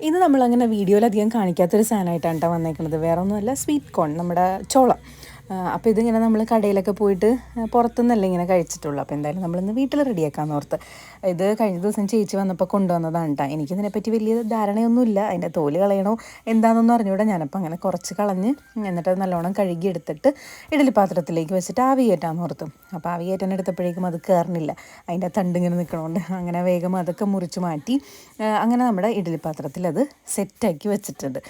ഇന്ന് നമ്മളങ്ങനെ വീഡിയോയിലധികം കാണിക്കാത്തൊരു സാധനമായിട്ടാണ് കേട്ടോ വന്നേക്കുന്നത് വേറെ ഒന്നുമല്ല സ്വീറ്റ് കോൺ നമ്മുടെ ചോളം. അപ്പോൾ ഇതിങ്ങനെ നമ്മൾ കടയിലൊക്കെ പോയിട്ട് പുറത്തുനിന്നല്ല ഇങ്ങനെ കഴിച്ചിട്ടുള്ളൂ. അപ്പോൾ എന്തായാലും നമ്മളിന്ന് വീട്ടിൽ റെഡിയാക്കാമെന്ന് ഓർത്ത്. ഇത് കഴിഞ്ഞ ദിവസം ചേച്ചി വന്നപ്പോൾ കൊണ്ടുവന്നതാണ് കേട്ടോ എനിക്കിതിനെപ്പറ്റി വലിയ ധാരണയൊന്നുമില്ല. അതിന്റെ തോൽ കളയണോ എന്താണെന്നൊന്നും അറിഞ്ഞൂടെ. ഞാനപ്പോൾ അങ്ങനെ കുറച്ച് കളഞ്ഞ് എന്നിട്ട് അത് നല്ലോണം കഴുകി എടുത്തിട്ട് ഇഡലി പാത്രത്തിലേക്ക് വെച്ചിട്ട് ആവി കയറ്റാമെന്ന് ഓർത്തു. അപ്പോൾ ആവി കയറ്റാൻ എടുത്തപ്പോഴേക്കും അത് കയറണില്ല അതിന്റെ തണ്ടിങ്ങനെ നിൽക്കണോണ്ട് അങ്ങനെ വേഗം അതൊക്കെ മുറിച്ച് മാറ്റി അങ്ങനെ നമ്മുടെ ഇഡലി പാത്രത്തിൽ അത് സെറ്റാക്കി വെച്ചിട്ടുണ്ട്.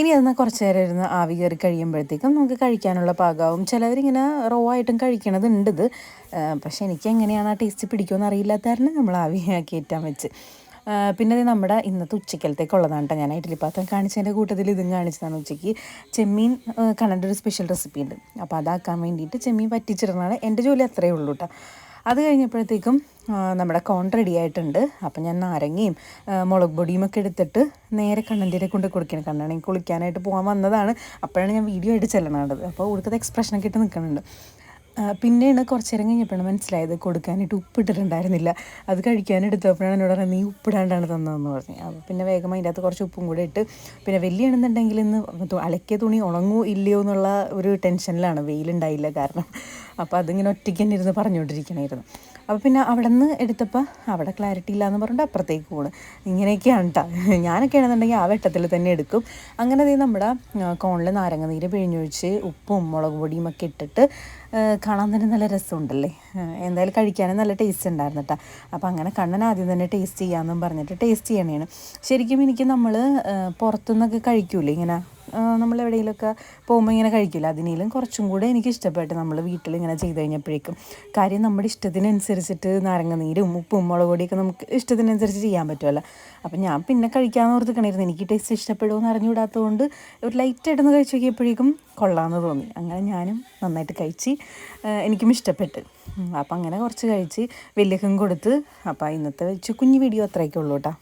ഇനി അതൊന്ന് കുറച്ച് നേരം ഇരുന്ന് ആവി കയറി കഴിയുമ്പോഴത്തേക്കും നമുക്ക് കഴിക്കാനുള്ള പാകാവും ചിലവരിങ്ങനെ റോ ആയിട്ടും കഴിക്കണത് ഉണ്ട് ഇത് എനിക്ക് എങ്ങനെയാണ് ആ ടേസ്റ്റ് പിടിക്കുമെന്ന് അറിയില്ലാത്ത കാരണം നമ്മൾ ആവി കയറ്റാൻ വെച്ച്. പിന്നെ നമ്മുടെ ഇന്നത്തെ ഉച്ചക്കലത്തേക്കുള്ളതാണ് കേട്ടോ ഞാൻ ഇഡ്ഡലി പാത്രം കാണിച്ചതിന്റെ കൂട്ടത്തിൽ ഇതും കാണിച്ചതാണ് ഉച്ചയ്ക്ക്. ചെമ്മീൻ കണ്ടൊരു സ്പെഷ്യൽ റെസിപ്പി ഉണ്ട്. അപ്പോൾ അതാക്കാൻ വേണ്ടിയിട്ട് ചെമ്മീൻ പറ്റിച്ചിടുന്നതാണ് എന്റെ ജോലി അത്രയേ ഉള്ളൂ കേട്ടോ. അത് കഴിഞ്ഞപ്പോഴത്തേക്കും നമ്മുടെ കോൺ റെഡി ആയിട്ടുണ്ട്. അപ്പം ഞാൻ നാരങ്ങയും മുളക് പൊടിയും ഒക്കെ എടുത്തിട്ട് നേരെ കണ്ണന്റെ കൊണ്ട് കൊടുക്കണം കണ്ണണെങ്കിൽ കുളിക്കാനായിട്ട് പോകാൻ വന്നതാണ്. അപ്പോഴാണ് ഞാൻ വീഡിയോ ആയിട്ട് ചെല്ലണത്. അപ്പോൾ കൊടുക്കത്തെ എക്സ്പ്രഷനൊക്കെ ഇട്ട് നിൽക്കുന്നുണ്ട്. പിന്നെയാണ് കുറച്ച് നേരം കഴിഞ്ഞപ്പോഴാണ് മനസ്സിലായത് കൊടുക്കാനായിട്ട് ഉപ്പിട്ടിട്ടുണ്ടായിരുന്നില്ല. അത് കഴിക്കാനെടുത്തപ്പോഴാണ് എന്നോട് പറഞ്ഞത് നീ ഉപ്പിടാണ്ടാണ് തന്നതെന്ന് പറഞ്ഞു. അപ്പോൾ പിന്നെ വേഗം അതിന്റെ അകത്ത് കുറച്ച് ഉപ്പും കൂടെ ഇട്ട് പിന്നെ വലിയാണെന്നുണ്ടെങ്കിൽ ഇന്ന് അലക്കിയ തുണി ഉണങ്ങൂ ഇല്ലയോ എന്നുള്ള ഒരു ടെൻഷനിലാണ്. വെയിലുണ്ടായില്ല കാരണം. അപ്പോൾ അതിങ്ങനെ ഒറ്റയ്ക്ക് തന്നെ ഇരുന്ന് പറഞ്ഞുകൊണ്ടിരിക്കണമായിരുന്നു അപ്പോൾ പിന്നെ അവിടെ നിന്ന് എടുത്തപ്പോൾ അവിടെ ക്ലാരിറ്റി ഇല്ല എന്ന് പറഞ്ഞിട്ട് അപ്പുറത്തേക്ക് പോണ്. ഇങ്ങനെയൊക്കെയാണ് കേട്ടോ ഞാനൊക്കെ ആണെന്നുണ്ടെങ്കിൽ ആ വെട്ടത്തിൽ തന്നെ എടുക്കും. അങ്ങനെ നമ്മുടെ കോണിൽ നാരങ്ങ നീര് പിഴിഞ്ഞൊഴിച്ച് ഉപ്പും മുളക് പൊടിയും ഒക്കെ ഇട്ടിട്ട് കാണാൻ തന്നെ നല്ല രസമുണ്ടല്ലേ? എന്തായാലും കഴിക്കാനും നല്ല ടേസ്റ്റ് ഉണ്ടായിരുന്നു കേട്ടോ അപ്പോൾ അങ്ങനെ കണ്ണൻ ആദ്യം തന്നെ ടേസ്റ്റ് ചെയ്യാമെന്നും പറഞ്ഞിട്ട് ടേസ്റ്റ് ചെയ്യണേണ്. ശരിക്കും എനിക്ക് നമ്മൾ പുറത്തുനിന്നൊക്കെ കഴിക്കൂലേ ഇങ്ങനെ? നമ്മൾ എവിടെയെങ്കിലുമൊക്കെ പോകുമ്പോൾ ഇങ്ങനെ കഴിക്കില്ല അതിനേലും കുറച്ചും കൂടെ എനിക്ക് ഇഷ്ടപ്പെട്ട് നമ്മൾ വീട്ടിൽ ഇങ്ങനെ ചെയ്ത് കഴിഞ്ഞപ്പോഴേക്കും കാര്യം നമ്മുടെ ഇഷ്ടത്തിനനുസരിച്ചിട്ട് നാരങ്ങ നീരും ഉപ്പും മുളക് പൊടിയൊക്കെ നമുക്ക് ഇഷ്ടത്തിനനുസരിച്ച് ചെയ്യാൻ പറ്റുമല്ലോ അപ്പം ഞാൻ പിന്നെ കഴിക്കാമെന്ന് ഓർത്തിക്കണായിരുന്നു. എനിക്ക് ടേസ്റ്റ് ഇഷ്ടപ്പെടുമെന്ന് അറിഞ്ഞുകൂടാത്തതുകൊണ്ട് ഒരു ലൈറ്റായിട്ടൊന്ന് കഴിച്ച് നോക്കിയപ്പോഴേക്കും കൊള്ളാമെന്ന് തോന്നി. അങ്ങനെ ഞാനും നന്നായിട്ട് കഴിച്ച് എനിക്കും ഇഷ്ടപ്പെട്ട്. അപ്പം അങ്ങനെ കുറച്ച് കഴിച്ച് വലിയക്കും കൊടുത്ത് അപ്പോൾ ഇന്നത്തെ വെച്ച് കുഞ്ഞു വീഡിയോ അത്രയൊക്കെ ഉള്ളൂ കേട്ടോ.